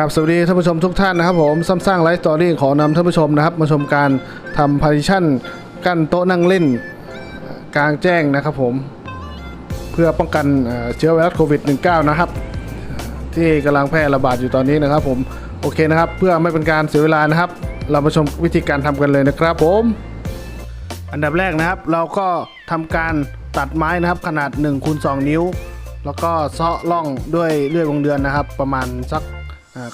กับสวัสดีท่านผู้ชมทุกท่านนะครับผมซ้ำสร้างไลฟ์สตอรี่ขอนำท่านผู้ชมนะครับ มาชมการทำพาริชั่นกั้นโต๊ะนั่งเล่นกลางแจ้งนะครับผมเพื่อป้องกันเชื้อไวรัสโควิด -19 นะครับ ที่กำลังแพร่ระบาดอยู่ตอนนี้นะครับผมโอเคนะครับ เพื่อไม่เป็นการเสียเวลานะครับ เรามาชมวิธีการทำกันเลยนะครับผม อันดับแรกนะครับ เราก็ทำการตัดไม้นะครับขนาด1คูณ2นิ้ว แล้วก็เซาะล่องด้วยเลื่อยวงเดือนนะครับ ประมาณสัก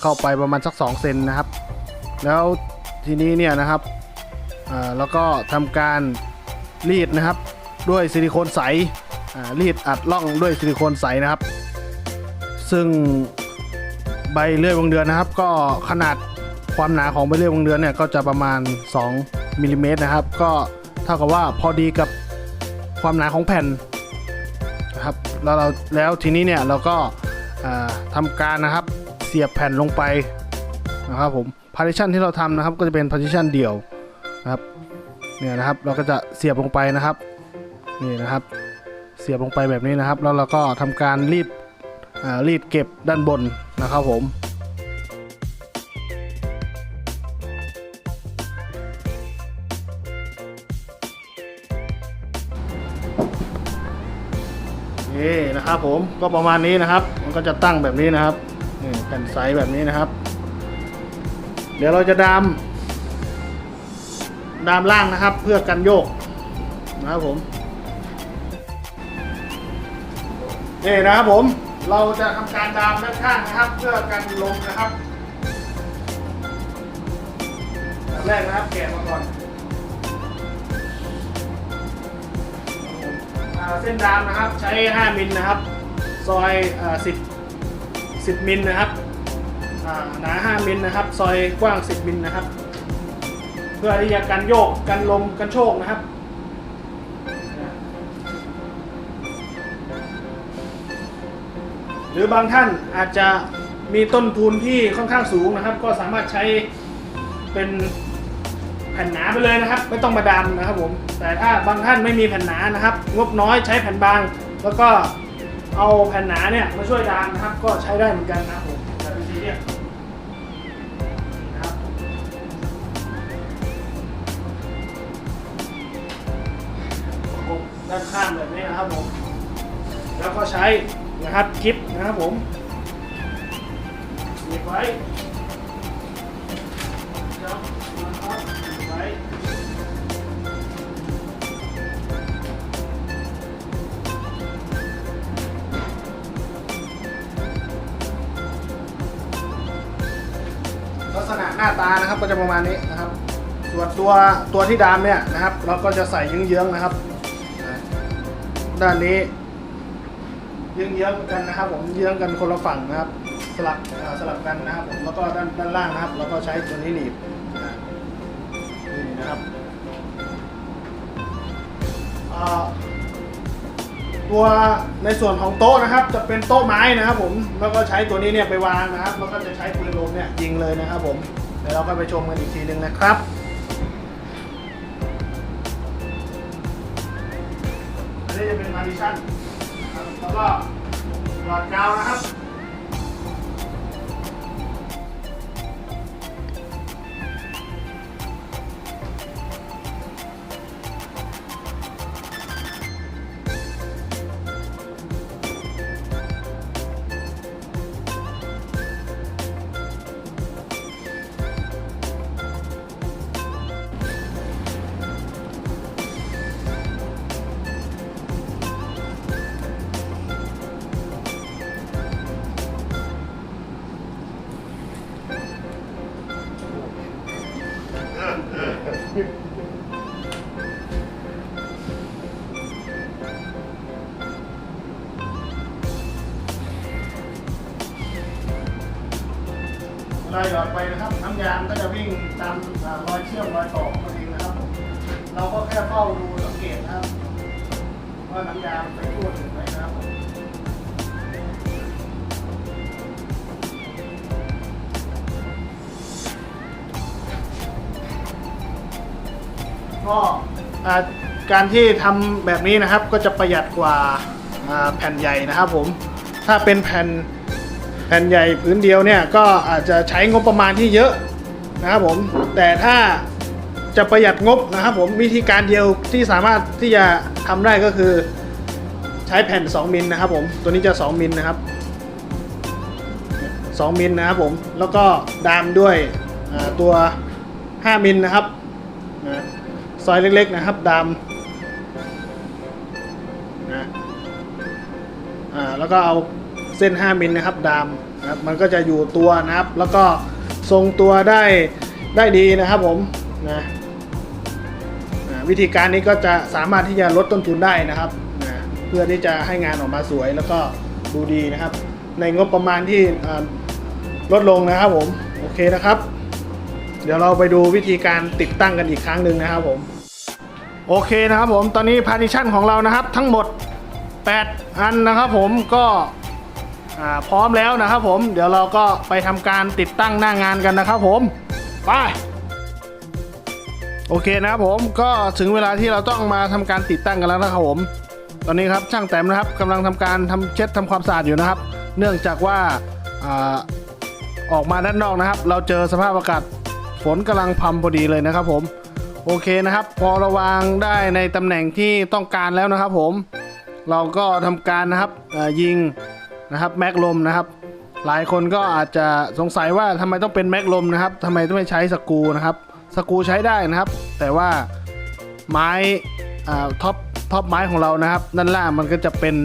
เข้าไปประมาณสัก 2 เซนนะครับ แล้วทีนี้เนี่ยนะครับแล้วก็ทำการรีดนะครับด้วยซิลิโคนใสรีดอัดล่องด้วยซิลิโคนใสนะครับ ซึ่งใบเลื่อยวงเดือนนะครับ ก็ขนาดความหนาของใบเลื่อยวงเดือนเนี่ยก็จะประมาณ 2มิลลิเมตรนะครับ ก็เท่ากับว่าพอดีกับความหนาของแผ่นนะครับแล้วเราแล้วทีนี้เนี่ยเราก็อ่าทำการนะครับ สียบแผ่นลงไปนะครับผม partition ที่เราทำนะครับก็จะเป็น partition เดี่ยวนะครับเนี่ยนะครับเราก็จะเสียบลงไปนะครับนี่นะครับ เสียบลงไปแบบนี้นะครับ แล้วเราก็ทำการรีดอ่ารีดเก็บด้านบนนะครับผมนี่นะครับผมก็ประมาณนี้นะครับ มันก็จะตั้งแบบนี้นะครับ นี่แผ่นใสแบบนี้นะครับ เดี๋ยวเราจะดามดามล่างนะครับ เพื่อกันโยกนะครับผมนี่นะครับผมเราจะทำการดามด้านข้างนะครับ เพื่อกันลมนะครับแบบแรกนะครับแกะมาก่อนเส้นดามนะครับใช้ 5มิลนะครับ ซอย10 10มิลนะครับอ่าหนา5มิลนะครับ ซอยกว้าง 10มิลนะครับ เพื่อที่จะกันโยกกันลมกันโชกนะครับหรือบางท่านอาจจะมีต้นทุนที่ค่อนข้างสูงนะครับ ก็สามารถใช้เป็นแผ่นหนาไปเลยนะครับ ไม่ต้องมาดามนะครับผมแต่ถ้าบางท่านไม่มีแผ่นหนานะครับ งบน้อยใช้แผ่นบาง แล้วก็ เอาแผ่นหนาเนี่ยมาช่วยดามนะครับก็ใช้ได้เหมือนกันนะครับผมแต่เป็นซีเรียสนะครับด้านข้างแบบนี้นะครับผมแล้วก็ใช้นะครับคลิปนะครับผมเก็บไว้ครับนะครับไว้ น้าตานะครับก็จะประมาณนี้นะครับ ส่วนตัวตัวที่ดามเนี่ยนะครับ เราก็จะใส่เยื้องๆนะครับด้านนี้เยื้องๆกันนะครับ ผมเยื้องกันคนละฝั่งนะครับ สลับสลับกันนะครับผมแล้วก็ด้านด้านล่างนะครับ เราก็ใช้ตัวนี้หนีบนี่นะครับตัวในส่วนของโต๊ะนะครับ จะเป็นโต๊ะไม้นะครับ ผมแล้วก็ใช้ตัวนี้เนี่ยไปวางนะครับ แล้วก็จะใช้ปืนลมเนี่ยยิงเลยนะครับผม เดี๋ยวเราก็ไปชมกันอีกทีหนึ่งนะครับอันนี้จะเป็นพาร์ติชันแล้วก็หลอดกาวนะครับ ลาหยอดไปนะครับน้ำยางก็จะวิ่งตามรอยเชื่อมรอยต่อของมันเองนะครับผมเราก็แค่เฝ้าดูสังเกตนะครับว่าน้ำยางไปทั่วถึงไหมนะครับผมก็การที่ทำแบบนี้นะครับก็จะประหยัดกว่าแผ่นใหญ่นะครับผมถ้าเป็นแผ่น ผ่นใหญ่พื้นเดียวเนี่ยก็อาจจะใช้งบประมาณที่เยอะนะครับผมแต่ถ้าจะประหยัดงบนะครับผมวิธีการเดียวที่สามารถที่จะทำได้ก็คือใช้แผ่น 2มิลนะครับผมตัวนี้จะ 2มิลนะครับ 2มิลนะครับผมแล้วก็ดามด้วยตัว 5มิลนะครับนะซอยเล็กๆนะครับดามนะแล้วก็เอา เส้น 5 มิลนะครับดามนะครับมันก็จะอยู่ตัวนะครับ แล้วก็ทรงตัวได้ได้ดีนะครับผมนะวิธีการนี้ก็จะสามารถที่จะลดต้นทุนได้นะครับนะเพื่อที่จะให้งานออกมาสวยแล้วก็ดูดีนะครับ ในงบประมาณที่ลดลงนะครับผมโอเคนะครับ เดี๋ยวเราไปดูวิธีการติดตั้งกันอีกครั้งหนึ่งนะครับผมโอเคนะครับผมตอนนี้พาร์ติชันของเรานะครับ ทั้งหมด 8 อันนะครับผมก็ พร้อมแล้วนะครับผมเดี๋ยวเราก็ไปทำการติดตั้งหน้างานกันนะครับผมไปโอเคนะครับผมก็ถึงเวลาที่เราต้องมาทำการติดตั้งกันแล้วนะครับผมตอนนี้ครับช่างแต้มนะครับกำลังทำการทำเช็ดทำความสะอาดอยู่นะครับ เนื่องจากว่าอออกมาด้านนอกนะครับ เราเจอสภาพอากาศฝนกำลังพรำพอดีเลยนะครับผมโอเคนะครับ พอราวางได้ในตำแหน่งที่ต้องการแล้วนะครับผม เราก็ทำการนะครับยิง นะครับแม็กลมนะครับ หลายคนก็อาจจะสงสัยว่าทำไมต้องเป็นแม็กลมนะครับทำไมต้องไม่ใช้สกูนะครับสกูใช้ได้นะครับ แต่ว่าไม้ท็อปท็อปไม้ของเรานะครับด้านล่างมันก็จะเป็น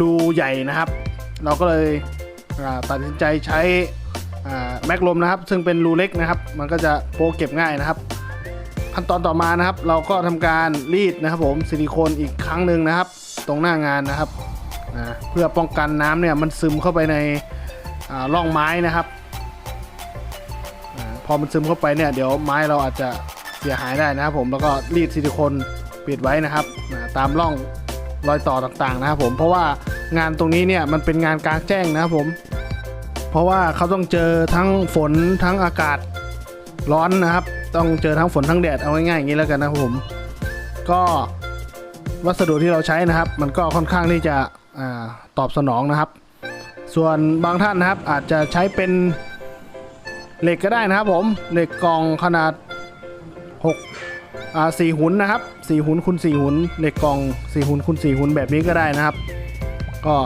รูใหญ่นะครับ เราก็เลยตัดสินใจใช้แม็กลมนะครับ ซึ่งเป็นรูเล็กนะครับ มันก็จะโปะเก็บง่ายนะครับ ขั้นตอนต่อมานะครับ เราก็ทำการรีดนะครับ ผมซิลิโคนอีกครั้งหนึ่งนะครับ ตรงหน้างานนะครับ อ่าเพื่อป้องกันน้ำเนี่ยมันซึมเข้าไปในร่องไม้นะครับพอมันซึมเข้าไปเนี่ยเดี๋ยวไม้เราอาจจะเสียหายได้นะครับผมแล้วก็รีดซิลิโคนปิดไว้นะครับตามร่องรอยต่อต่างๆนะครับผมเพราะว่างานตรงนี้เนี่ยมันเป็นงานกลางแจ้งนะครับผม เพราะว่าเขาต้องเจอทั้งฝนทั้งอากาศร้อนนะครับ ต้องเจอทั้งฝนทั้งแดดเอาง่ายๆอย่างนี้แล้วกันนะครับผม ก็วัสดุที่เราใช้นะครับ มันก็ค่อนข้างที่จะ อตอบสนองนะครับ ส่วนบางท่านนะครับอาจจะใช้เป็นเหล็กก็ได้นะครับผมเหล็กกล่องขนาด6อ่าสี่หุ่นนะครับสี่หุ่นคูณสี่หุ่นเหล็กกล่องสี่หุ่นคูณสี่หุ่นแบบนี้ก็ได้นะครับ ก็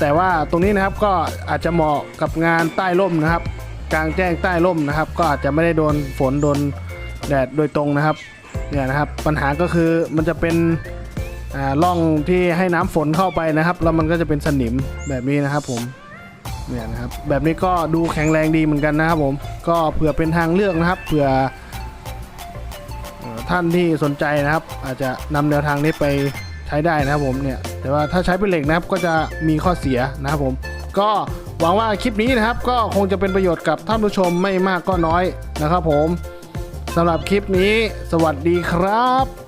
แต่ว่าตรงนี้นะครับก็อาจจะเหมาะกับงานใต้ร่มนะครับ กลางแจ้งใต้ร่มนะครับ ก็อาจจะไม่ได้โดนฝนโดนแดดโดยตรงนะครับเนี่ยนะครับ ปัญหาก็คือมันจะเป็น ร่องที่ให้น้ำฝนเข้าไปนะครับ แล้วมันก็จะเป็นสนิมแบบนี้นะครับผมเนี่ยนะครับแบบนี้ก็ดูแข็งแรงดีเหมือนกันนะครับผมก็เผื่อเป็นทางเลือกนะครับเผื่อเอ่อท่านที่สนใจนะครับ อาจจะนำแนวทางนี้ไปใช้ได้นะครับผมเนี่ยแต่ว่าถ้าใช้เป็นเหล็กนะครับก็จะมีข้อเสียนะครับผมก็หวังว่าคลิปนี้นะครับ ก็คงจะเป็นประโยชน์กับท่านผู้ชมไม่มากก็น้อยนะครับผมสำหรับคลิปนี้ สวัสดีครับ